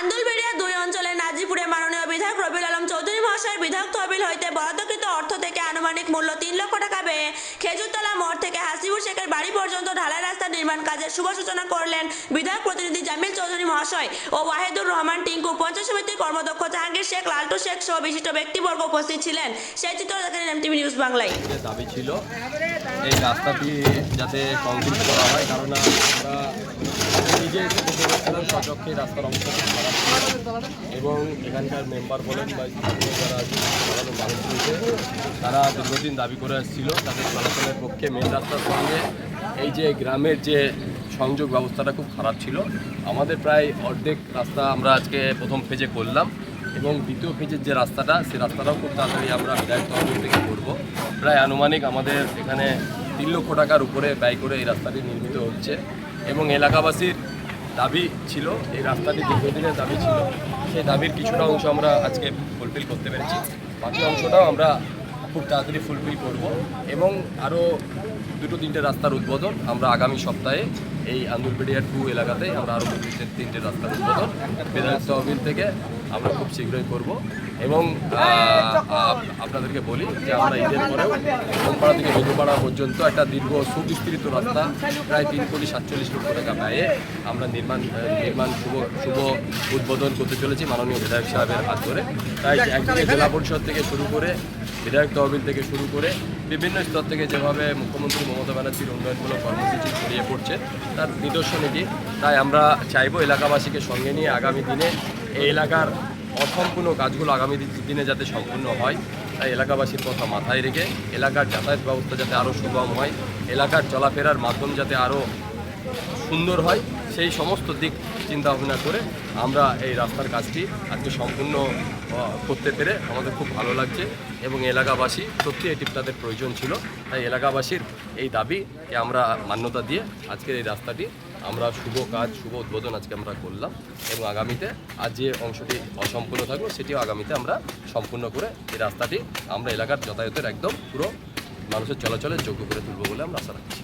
আন্দুলবেড়িয়া দুই অঞ্চলের নাজিপুরে মাননীয় বিধায়ক রবিউল আলম চৌধুরী মহাশয়ের বিধায়ক তহবিল হইতে বরাদ্দকৃত অর্থ থেকে আনুমানিক মূল্য তিন লক্ষ টাকা ব্যয়ে খেজুরতলা মোড় থেকে হাসিবুর শেখের বাড়ি পর্যন্ত ঢালাই রাস্তা নির্মাণ কাজের শুভ সূচনা করলেন বিধায়ক প্রতিনিধি জামিল চৌধুরী মহাশয় ও ওয়াহেদুর রহমান টিঙ্কু। পঞ্চায়েত সমিতির কর্মদক্ষ জাহাঙ্গীর শেখ, লালটু শেখ সহ বিশিষ্ট ব্যক্তিবর্গ উপস্থিত ছিলেন। সেই চিত্র দেখেন এমটিভি নিউজ বাংলায়। দাবি ছিল, এই রাস্তাটি যাতে কংক্রিট করা হয় কারণ নিজে এসে সচক্ষে রাস্তার অবস্থা খুব খারাপ। এবং এখানকার মেম্বার বলেন বা স্থানীয় যারা মানুষ রয়েছে তারা দীর্ঘদিন দাবি করে আসছিল তাদের চলাচলের পক্ষে মেন রাস্তার সঙ্গে এই যে গ্রামের যে সংযোগ ব্যবস্থাটা খুব খারাপ ছিল, আমাদের প্রায় অর্ধেক রাস্তা আমরা আজকে প্রথম ফেজে করলাম এবং দ্বিতীয় ফেজের যে রাস্তাটা, সেই রাস্তাটাও খুব তাড়াতাড়ি আমরা বিধায়ক তহবিল থেকে করব প্রায় আনুমানিক আমাদের এখানে তিন লক্ষ টাকার উপরে ব্যয় করে এই রাস্তাটি নির্মিত হচ্ছে এবং এলাকাবাসীর দাবি ছিল, এই রাস্তাটি দীর্ঘদিনের দাবি ছিল, সেই দাবির কিছুটা অংশ আমরা আজকে ফুলফিল করতে পেরেছি। বাকি অংশটাও আমরা খুব তাড়াতাড়ি ফুলফিল করব এবং আরও দুটো তিনটে রাস্তার উদ্বোধন আমরা আগামী সপ্তাহে এই আন্দুলপেডিয়া টু এলাকাতে আমরা আরও তিনটে তিনটে রাস্তার উদ্বোধন বেদান্ত তহবিল থেকে আমরা খুব শীঘ্রই করব। এবং আপনাদেরকে বলি যে আমরা ঈদের পরেও সোমপাড়া থেকে বেদুপাড়া পর্যন্ত একটা দীর্ঘ সুবিস্তৃত রাস্তা প্রায় তিন কোটি সাতচল্লিশ লক্ষ টাকা ব্যয়ে আমরা নির্মাণ নির্মাণ শুভ শুভ উদ্বোধন করতে চলেছি মাননীয় বিধায়ক সাহেবের হাত ধরে। তাই একদিকে জেলা পরিষদ থেকে শুরু করে বিধায়ক তহবিল থেকে শুরু করে বিভিন্ন স্তর থেকে যেভাবে মুখ্যমন্ত্রী মমতা ব্যানার্জির উন্নয়নমূলক কর্মসূচি ছড়িয়ে পড়ছে তার নিদর্শন এটি। তাই আমরা চাইব এলাকাবাসীকে সঙ্গে নিয়ে আগামী দিনে এই এলাকার অসম্পূর্ণ কাজগুলো আগামী দিনে যাতে সম্পূর্ণ হয়, তাই এলাকাবাসীর কথা মাথায় রেখে এলাকার যাতায়াত ব্যবস্থা যাতে আরও সুগম হয়, এলাকার চলাফেরার মাধ্যম যাতে আরও সুন্দর হয়, সেই সমস্ত দিক চিন্তা ভাবনা করে আমরা এই রাস্তার কাজটি আজকে সম্পূর্ণ করতে পেরে আমাদের খুব ভালো লাগছে এবং এলাকাবাসী সত্যি এটি তাদের প্রয়োজন ছিল। তাই এলাকাবাসীর এই দাবিকে আমরা মান্যতা দিয়ে আজকের এই রাস্তাটি আমরা শুভ কাজ, শুভ উদ্বোধন আজকে আমরা করলাম এবং আগামীতে আজ যে অংশটি অসম্পূর্ণ থাকবে সেটিও আগামীতে আমরা সম্পূর্ণ করে এই রাস্তাটি আমরা এলাকার যাতায়াতের একদম পুরো মানুষের চলাচলের যোগ্য করে তুলব বলে আমরা আশা রাখছি।